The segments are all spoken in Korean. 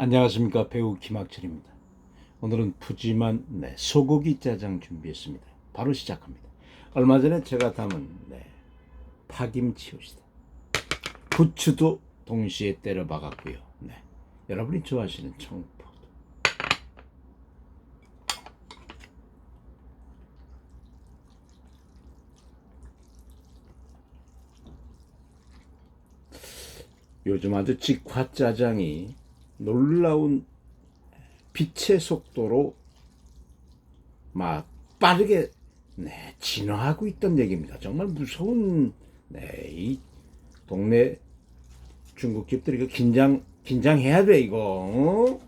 안녕하십니까 배우 김학철입니다. 오늘은 푸짐한 네, 소고기 짜장 준비했습니다. 바로 시작합니다. 얼마 전에 제가 담은 네, 파김치옷이다. 부추도 동시에 때려 박았고요. 네, 여러분이 좋아하시는 청포도. 요즘 아주 직화 짜장이 놀라운 빛의 속도로 막 빠르게 네, 진화하고 있던 얘기입니다. 정말 무서운 네, 이 동네 중국집들이 이거 긴장 긴장해야 돼 이거. 어?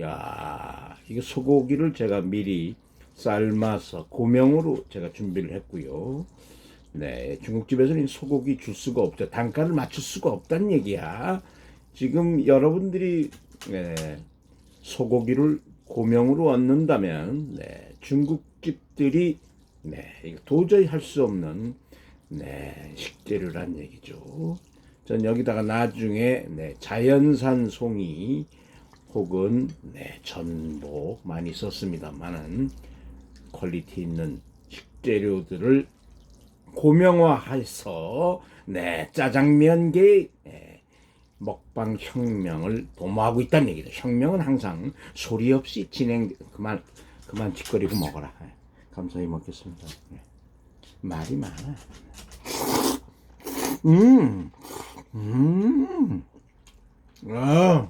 야, 이거 소고기를 제가 미리 삶아서 고명으로 제가 준비를 했고요. 네, 중국집에서는 이 소고기 줄 수가 없죠. 단가를 맞출 수가 없다는 얘기야. 지금 여러분들이 네, 소고기를 고명으로 얻는다면 네, 중국집들이 네, 도저히 할 수 없는 네, 식재료란 얘기죠. 전 여기다가 나중에 네, 자연산 송이 혹은 네, 전복 많이 썼습니다만은 퀄리티 있는 식재료들을 고명화해서 네, 짜장면계 네, 먹방 혁명을 도모하고 있다는 얘기죠. 혁명은 항상 소리 없이 진행 그만 그만 짓거리고 먹어라. 네, 감사히 먹겠습니다. 네. 말이 많아. 음, 음, 아,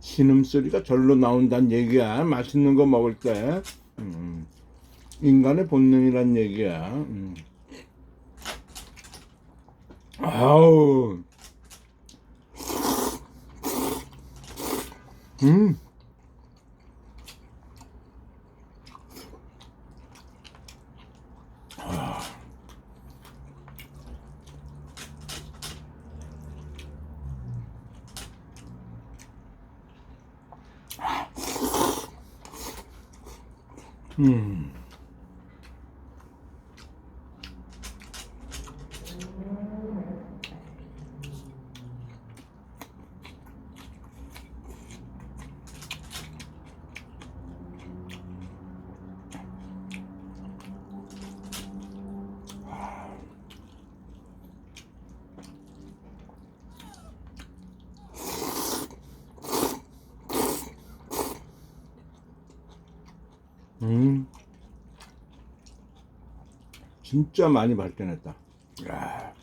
신음소리가 절로 나온다는 얘기야. 맛있는 거 먹을 때. 음, 인간의 본능이란 얘기야. 음. 아우. 음. 음. 음. 진짜 많이 발전했다. 야.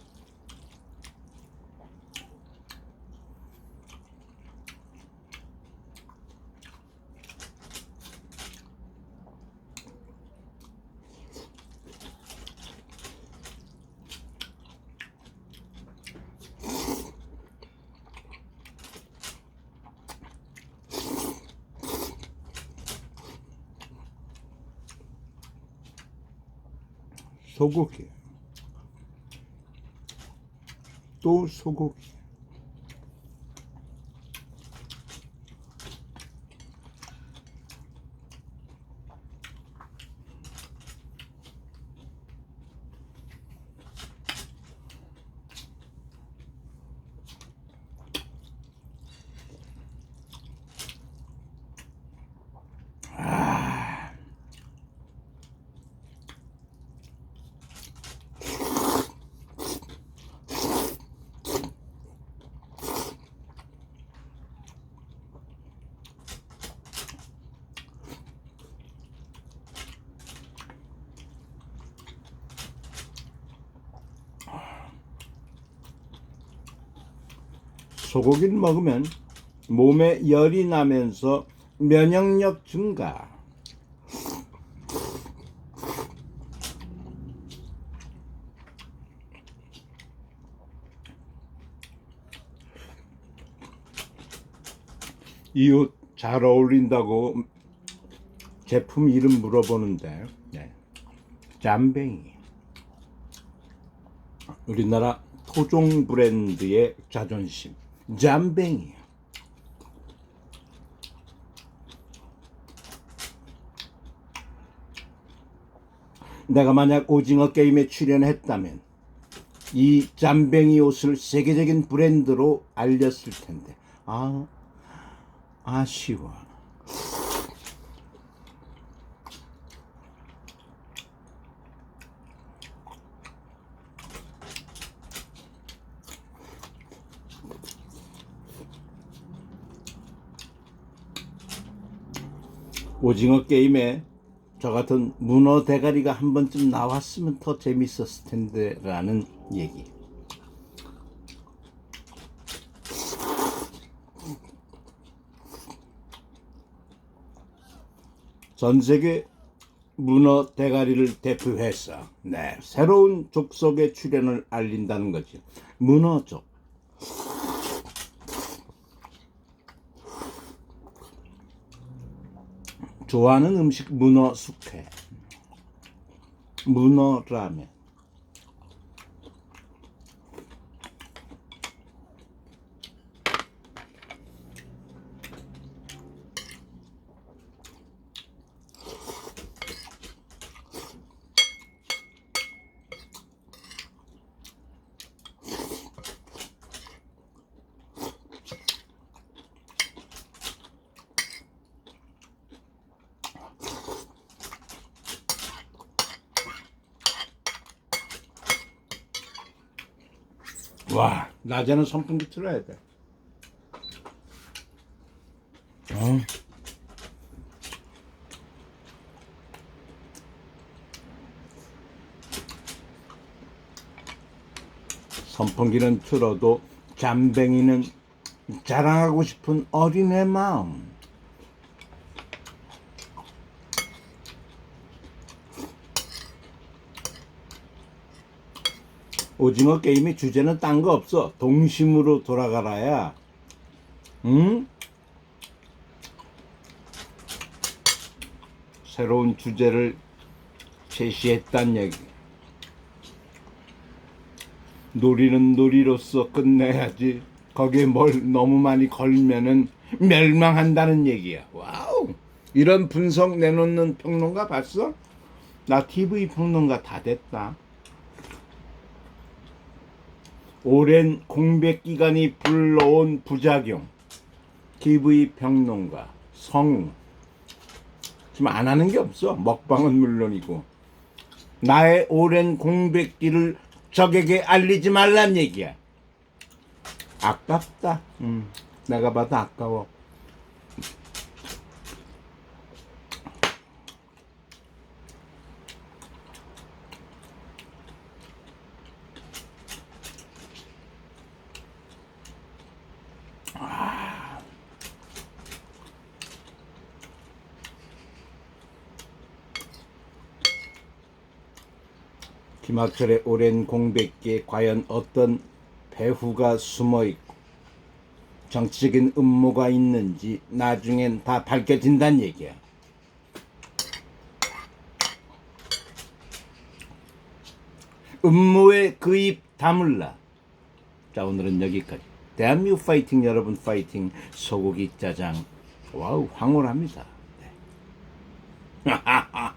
소고기. 또 소고기. 소고기를 먹으면 몸에 열이 나면서 면역력 증가. 이옷잘 어울린다고 제품 이름 물어보는데 네. 잠뱅이 우리나라 토종 브랜드의 자존심 잠뱅이 내가 만약 오징어 게임에 출연했다면 이 짬뱅이 옷을 세계적인 브랜드로 알렸을 텐데 아 아쉬워. 오징어 게임에 저 같은 문어 대가리가 한 번쯤 나왔으면 더 재밌었을 텐데 라는 얘기. 전 세계 문어 대가리를 대표해서 네, 새로운 족속의 출현을 알린다는 거죠. 문어족. 좋아하는 음식 문어 숙회. 문어 라면. 와, 낮에는 선풍기 틀어야 돼. 어. 선풍기는 틀어도 잠뱅이는 자랑하고 싶은 어린애 마음. 오징어 게임의 주제는 딴 거 없어. 동심으로 돌아가라야. 응? 새로운 주제를 제시했단 얘기. 놀이는 놀이로서 끝내야지. 거기에 뭘 너무 많이 걸면은 멸망한다는 얘기야. 와우. 이런 분석 내놓는 평론가 봤어? 나 TV 평론가 다 됐다. 오랜 공백 기간이 불러온 부작용. TV 평론가 성우. 지금 안 하는 게 없어. 먹방은 물론이고. 나의 오랜 공백기를 적에게 알리지 말란 얘기야. 아깝다. 음, 내가 봐도 아까워. 김학철의 오랜 공백기에 과연 어떤 배후가 숨어 있고 정치적인 음모가 있는지 나중엔 다 밝혀진다는 얘기야. 음모의 그입 다물라. 자 오늘은 여기까지. 대한민국 파이팅 여러분 파이팅 소고기 짜장 와우 황홀합니다. 네.